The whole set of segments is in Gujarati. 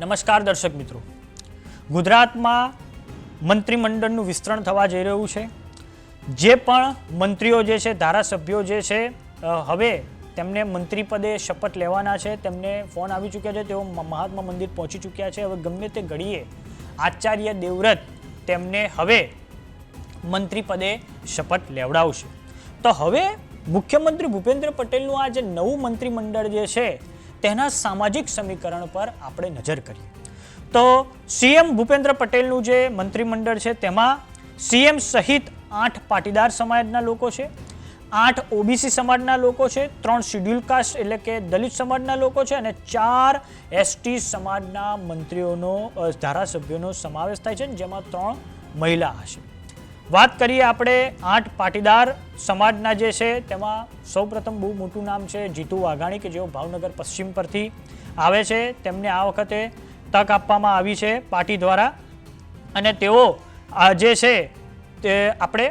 નમસ્કાર દર્શક મિત્રો. ગુજરાતમાં મંત્રીમંડળનું વિસ્તરણ થવા જઈ રહ્યું છે. જે પણ મંત્રીઓ જે છે, ધારાસભ્યો જે છે હવે તેમને મંત્રી પદે શપથ લેવાના છે. તેમને ફોન આવી ચૂક્યા છે, તેઓ મહાત્મા મંદિર પહોંચી ચૂક્યા છે. હવે ગમે તે ઘડીએ આચાર્ય દેવવ્રત તેમને હવે મંત્રી પદે શપથ લેવડાવશે. તો હવે મુખ્યમંત્રી ભૂપેન્દ્ર પટેલનું આ જે નવું મંત્રીમંડળ જે છે તેના સામાજિક સમીકરણ પર આપણે નજર કરીએ. તો સીએમ ભૂપેન્દ્ર પટેલનું જે મંત્રીમંડળ છે, તેમાં સીએમ સહિત આઠ પાટીદાર સમાજના લોકો છે, આઠ ઓબીસી સમાજના લોકો છે, ત્રણ શિડ્યુલ કાસ્ટ એટલે કે દલિત સમાજના લોકો છે અને ચાર એસટી સમાજના મંત્રીઓનો ધારાસભ્યોનો સમાવેશ થાય છે જેમાં ત્રણ મહિલા હશે. વાત કરીએ આપણે આઠ પાટીદાર સમાજના જે છે, તેમાં સૌપ્રથમ બહુ મોટું નામ છે જીતુ વાઘાણી કે જેઓ ભાવનગર પશ્ચિમ પરથી આવે છે. તેમને આ વખતે તક આપવામાં આવી છે પાર્ટી દ્વારા. અને તેઓ જે છે, તે આપણે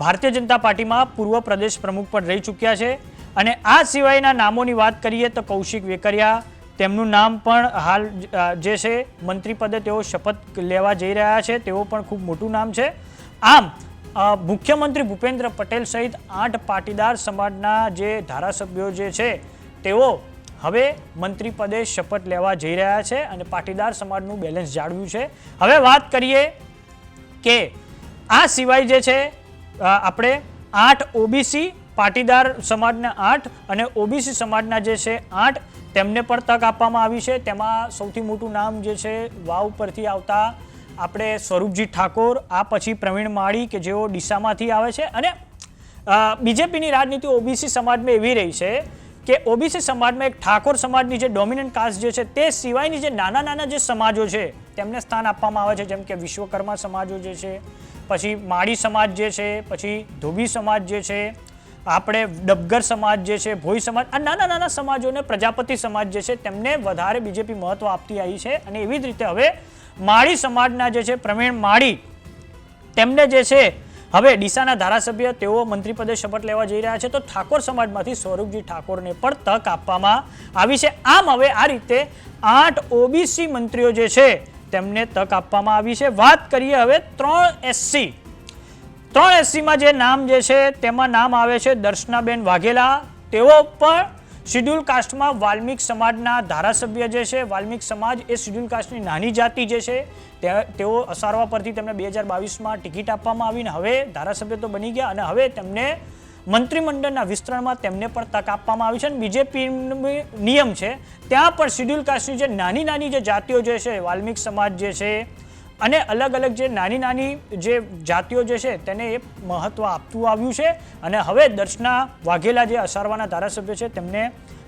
ભારતીય જનતા પાર્ટીમાં પૂર્વ પ્રદેશ પ્રમુખ પણ રહી ચૂક્યા છે. અને આ સિવાયના નામોની વાત કરીએ તો કૌશિક વેકરિયા, તેમનું નામ પણ હાલ જે છે, મંત્રી પદે તેઓ શપથ લેવા જઈ રહ્યા છે. તેઓ પણ ખૂબ મોટું નામ છે. આમ મુખ્યમંત્રી ભૂપેન્દ્ર પટેલ સહિત આઠ પાટીદાર સમાજના જે ધારાસભ્યો જે છે, તેઓ હવે મંત્રી પદે શપથ લેવા જઈ રહ્યા છે અને પાટીદાર સમાજનું બેલેન્સ જાળવ્યું છે. હવે વાત કરીએ કે આ સિવાય જે છે આપણે આઠ ઓબીસી પાટીદાર સમાજના આઠ અને ઓબીસી સમાજના જે છે આઠ, તેમને પણ તક આપવામાં આવી છે. તેમાં સૌથી મોટું નામ જે છે, વાવ પરથી આવતા આપણે સ્વરૂપજી ઠાકોર, આ પછી પ્રવીણ માળી કે જેઓ ડીસામાંથી આવે છે અને બીજેપીની રાજનીતિ ઓબીસી સમાજમાં એવી રહી છે કે ઓબીસી સમાજમાં એક ઠાકોર સમાજની જે ડોમિનન્ટ કાસ્ટ જે છે તે સિવાયની જે નાના નાના જે સમાજો છે તેમને સ્થાન આપવામાં આવે છે, જેમ કે વિશ્વકર્મા સમાજો જે છે, પછી માળી સમાજ જે છે, પછી ધોબી સમાજ જે છે, આપણે ડબગર સમાજ જે છે, ભોઈ સમાજ, આ નાના નાના સમાજોને પ્રજાપતિ સમાજ જે છે તેમને વધારે બીજેપી મહત્વ આપતી આવી છે અને એવી જ રીતે હવે માળી સમાજના જે છે, પ્રવીણ માળી, તેમને જે છે, હવે ડીસાના ધારાસભ્ય તેઓ મંત્રી પદે શપથ લેવા જઈ રહ્યા છે, તો ઠાકોર સમાજમાંથી સ્વરૂપજી ઠાકોરને પણ તક આપવામાં આવી છે. આમ હવે આ રીતે આઠ ઓબીસી મંત્રીઓ જે છે, તેમને તક આપવામાં આવી છે. વાત કરીએ હવે ત્રણ એસસી. ત્રણ એસસીમાં જે નામ જે છે, તેમાં નામ આવે છે દર્શનાબેન વાઘેલા. તેઓ પણ શિડ્યુલ કાસ્ટમાં વાલ્મિક સમાજના ધારાસભ્ય જે છે, વાલ્મિક સમાજ એ શિડ્યુલ કાસ્ટની નાની જાતિ જે છે તેઓ અસારવા પરથી તેમને બે હજાર બાવીસમાં ટિકિટ આપવામાં આવીને હવે ધારાસભ્ય તો બની ગયા અને હવે તેમને મંત્રીમંડળના વિસ્તરણમાં તેમને પણ તક આપવામાં આવી છે અને બીજેપી નિયમ છે, ત્યાં પણ શિડ્યુલ કાસ્ટની જે નાની નાની જે જાતિઓ જે છે, વાલ્મિક સમાજ જે છે અને અલગ અલગ જે નાની નાની જે જાતિઓ જે છે તેને એ મહત્વ આપતું આવ્યું છે. અને હવે દર્શના વાઘેલા જે અસારવાના ધારાસભ્ય છે તેમને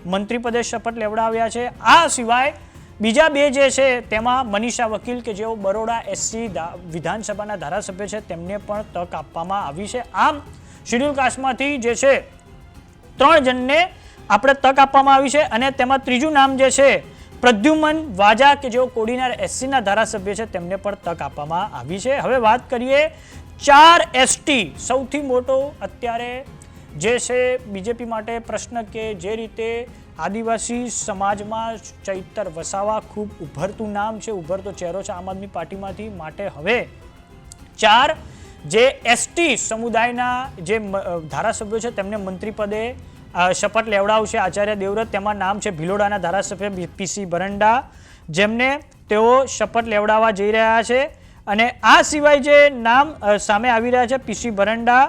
મંત્રીપદે શપથ લેવડાવ્યા છે. આ સિવાય બીજા બે જે છે તેમાં મનીષા વકીલ કે જેઓ બરોડા એસસી વિધાનસભાના ધારાસભ્ય છે તેમને પણ તક આપવામાં આવી છે. આમ શિડ્યુલ કાસ્ટમાંથી જે છે ત્રણ જણને આપણે તક આપવામાં આવી છે અને તેમાં ત્રીજું નામ જે છે પ્રદ્યુમન વાજા કે જેઓ કોડીનાર એસસીના ધારાસભ્ય છે તેમને પણ તક આપવામાં આવી છે. હવે વાત કરીએ ચાર એસટી સૌથી મોટો અત્યારે જે છે બીજેપી માટે પ્રશ્ન કે જે રીતે આદિવાસી સમાજમાં ચૈતર વસાવા ખૂબ ઉભરતું નામ છે ઉભરતો ચહેરો છે આમ આદમી પાર્ટીમાંથી માટે. હવે ચાર જે એસટી સમુદાયના જે ધારાસભ્યો છે તેમને મંત્રી પદે અ, શપથ લેવડાવશે આચાર્ય દેવવ્રત. તેમાં નામ છે ભિલોડાના ધારાસભ્ય પીસી બરંડા જેમને તેઓ શપથ લેવડાવવા જઈ રહ્યા છે. અને આ સિવાય જે નામ સામે આવી રહ્યા છે પીસી બરંડા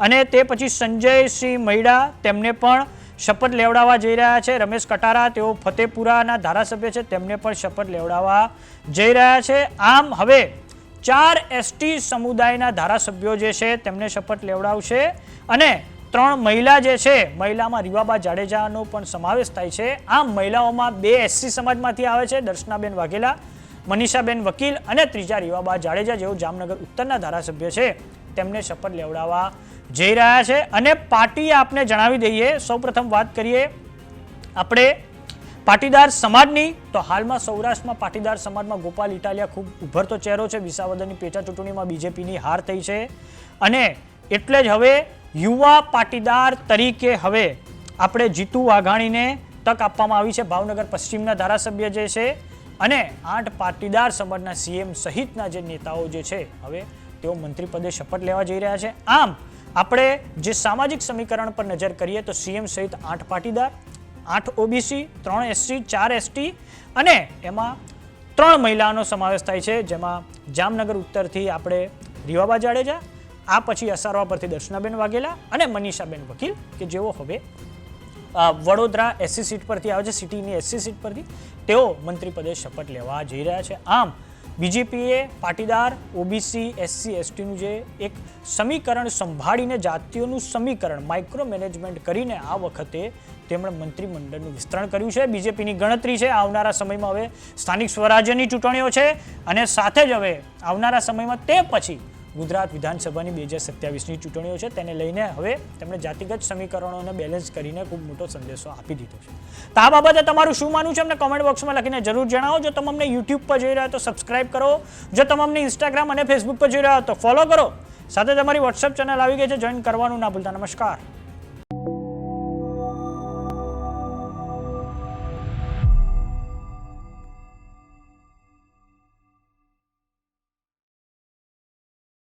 અને તે પછી સંજયસિંહ મૈડા, તેમને પણ શપથ લેવડાવવા જઈ રહ્યા છે. રમેશ કટારા, તેઓ ફતેપુરાના ધારાસભ્ય છે, તેમને પણ શપથ લેવડાવવા જઈ રહ્યા છે. આમ હવે ચાર એસટી સમુદાયના ધારાસભ્યો જે છે, તેમને શપથ લેવડાવશે. અને ત્રણ મહિલા જે છે, મહિલામાં રીવાબા જાડેજાનો પણ સમાવેશ થાય છે. આમ મહિલાઓમાં બે એસસી સમાજમાંથી આવે છે, દર્શનાબેન વાઘેલા, મનીષાબેન વકીલ અને ત્રીજા રીવાબા જાડેજા જેઓ જામનગર ઉત્તરના ધારાસભ્ય છે. તેમને શપથ લેવડાવવા જઈ રહ્યા છે અને પાર્ટીએ આપને જણાવી દઈએ. સૌપ્રથમ વાત કરીએ આપણે પાટીદાર સમાજની. તો હાલમાં સૌરાષ્ટ્રમાં પાટીદાર સમાજમાં ગોપાલ ઇટાલિયા ખૂબ ઉભરતો ચહેરો છે. વિસાવદરની પેટા ચૂંટણીમાં બીજેપીની હાર થઈ છે. અને એટલે જ હવે યુવા પાટીદાર તરીકે હવે આપણે જીતુ વાઘાણીને તક આપવામાં આવી છે. ભાવનગર પશ્ચિમના ધારાસભ્ય જે છે અને આઠ પાટીદાર સમાજના સીએમ સહિતના જે નેતાઓ જે છે, હવે તેઓ મંત્રી પદે શપથ લેવા જઈ રહ્યા છે. આમ, આપણે જે સામાજિક સમીકરણ પર નજર કરીએ તો સીએમ સહિત આઠ પાટીદાર, આઠ ઓબીસી, ત્રણ એસસી, ચાર એસટી અને એમાં ત્રણ મહિલાનો સમાવેશ થાય છે. જેમાં જામનગર ઉત્તરથી આપણે રીવાબા જાડેજા આ પછી અસારવા પરથી દર્શનાબેન વાઘેલા અને મનીષાબેન વકીલ, કે જેઓ હવે વડોદરા એસસી સીટ પરથી આવે છે, સિટીની એસસી સીટ પરથી, તેઓ મંત્રી પદે શપથ લેવા જઈ રહ્યા છે. આમ, બીજેપીએ પાટીદાર, ઓબીસી એસસી એસટીનું જે એક સમીકરણ સંભાળીને જાતિઓનું સમીકરણ માઇક્રો મેનેજમેન્ટ કરીને આ વખતે તેમણે મંત્રીમંડળનું વિસ્તરણ કર્યું છે. બીજેપીની ગણતરી છે. આવનારા સમયમાં હવે સ્થાનિક સ્વરાજ્યની ચૂંટણીઓ છે અને સાથે જ હવે આવનારા સમયમાં તે પછી ગુજરાત વિધાનસભાની બે હજાર સત્યાવીસની ચૂંટણીઓ છે. તેને લઈને હવે તેમણે જાતિગત સમીકરણોને બેલેન્સ કરીને ખૂબ મોટો સંદેશો આપી દીધો છે. તો આ બાબતે તમારું શું માનવું છે? અમને કોમેન્ટ બોક્સમાં લખીને જરૂર જણાવો. જો તમે અમને યુટ્યુબ પર જોઈ રહ્યા તો સબસ્ક્રાઇબ કરો. જો તમે અમને ઇન્સ્ટાગ્રામ અને ફેસબુક પર જોઈ રહ્યા તો ફોલો કરો. સાથે તમારી વોટ્સએપ ચેનલ આવી ગઈ છે. જોઈન કરવાનું ના ભૂલતા. નમસ્કાર.